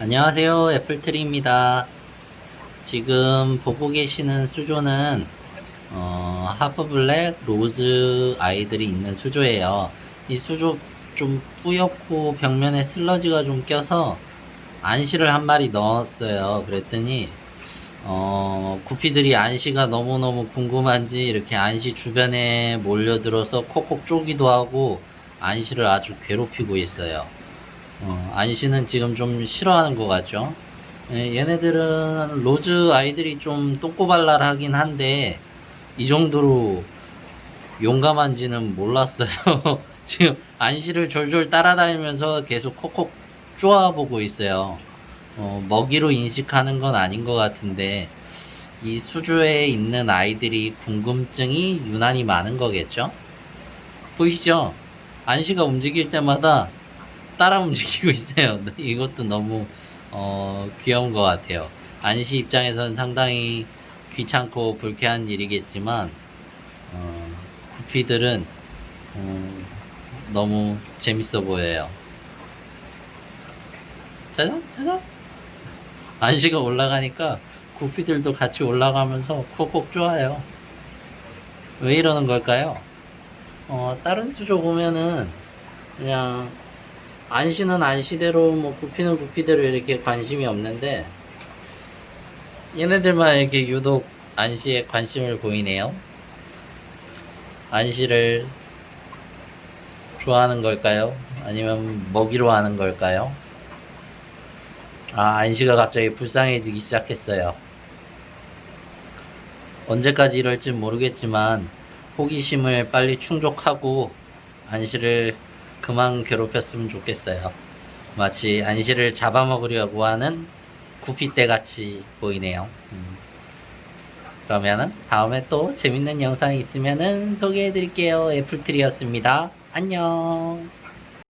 안녕하세요. 애플트리입니다. 지금 보고 계시는 수조는 어, 하프블랙 로즈 아이들이 있는 수조예요. 이 수조 좀 뿌옇고 벽면에 슬러지가 좀 껴서 안시를 한 마리 넣었어요. 그랬더니 어, 구피들이 안시가 너무너무 궁금한지 이렇게 안시 주변에 몰려들어서 콕콕 쪼기도 하고 안시를 아주 괴롭히고 있어요. 어, 안시는 지금 좀 싫어하는 것 같죠? 예, 얘네들은 로즈 아이들이 좀 똥꼬발랄하긴 한데 이 정도로 용감한지는 몰랐어요. 지금 안시를 졸졸 따라다니면서 계속 콕콕 쪼아보고 있어요. 어, 먹이로 인식하는 건 아닌 것 같은데 이 수조에 있는 아이들이 궁금증이 유난히 많은 거겠죠? 보이시죠? 안시가 움직일 때마다 따라 움직이고 있어요. 이것도 너무 어, 귀여운 것 같아요. 안시 입장에서는 상당히 귀찮고 불쾌한 일이겠지만 어, 구피들은 어, 너무 재밌어 보여요. 짜잔 짜잔 안시가 올라가니까 구피들도 같이 올라가면서 콕콕 좋아요. 왜 이러는 걸까요? 어, 다른 수조 보면은 그냥 안시는 안시대로 뭐 구피는 구피대로 이렇게 관심이 없는데 얘네들만 이렇게 유독 안시에 관심을 보이네요. 안시를 좋아하는 걸까요? 아니면 먹이로 하는 걸까요? 아, 안시가 갑자기 불쌍해지기 시작했어요. 언제까지 이럴지 모르겠지만 호기심을 빨리 충족하고 안시를 그만 괴롭혔으면 좋겠어요. 마치 안시를 잡아먹으려고 하는 구피떼 같이 보이네요. 음. 그러면은 다음에 또 재밌는 영상이 있으면은 소개해 드릴게요. 애플트리였습니다. 안녕.